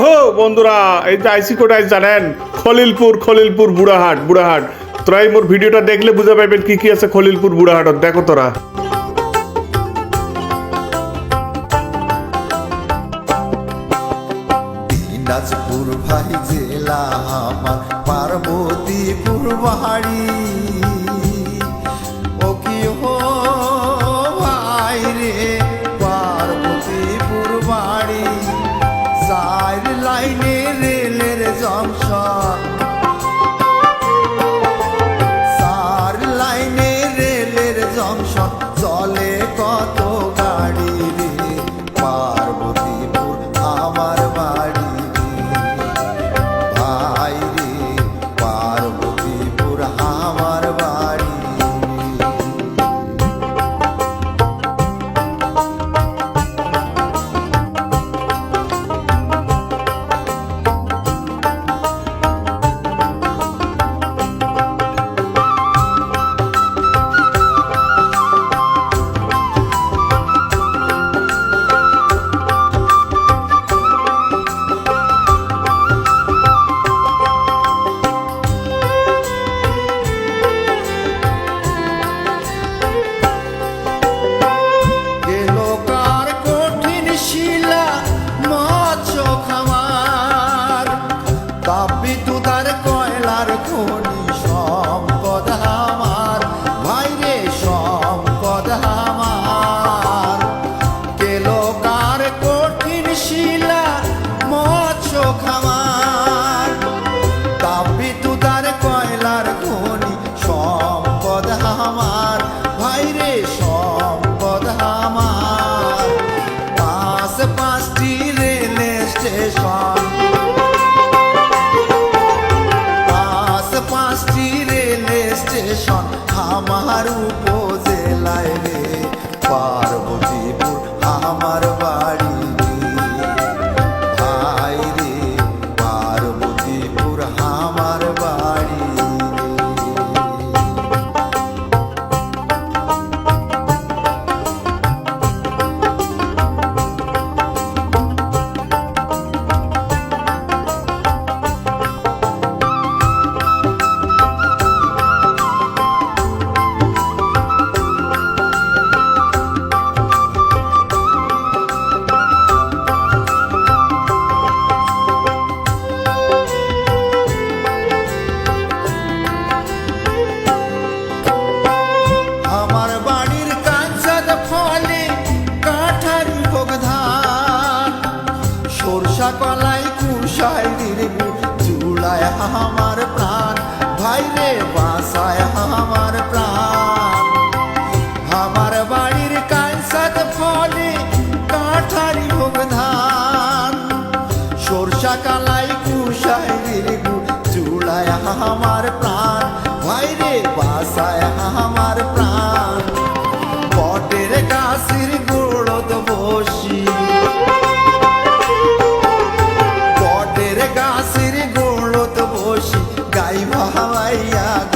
হো বন্ধুরা, এই যে আইসি কোটায় জানেন? খলিলপুর খলিলপুর, বুড়াহাট বুড়াহাট। তোরা এই মোর ভিডিওটা দেখলে বুঝে পাইবেন কি কি আছে খলিলপুর বুড়াহাটত দেখো তোরা। দিনাজপুর ভাই জেলা আমার, পার্বতীপুর বাড়ি। শিলা মৎস্য খামার তাপি তুদার কয়লার খনি সম্পদ আমার। ভাইরে সম্পদ আমার। পাঁচ পাঁচটি রেল স্টেশন। পাঁচ পাঁচটি রেল স্টেশন আমার উপজেলায় পালাই কুশাই আমার প্রাণ। ভাই রে বাসায় আমার প্রাণ। আমার বাড়ির কাঁসাত ফলে কাঠারি হোক ধান। সরষা কালা হাওয়াইয়া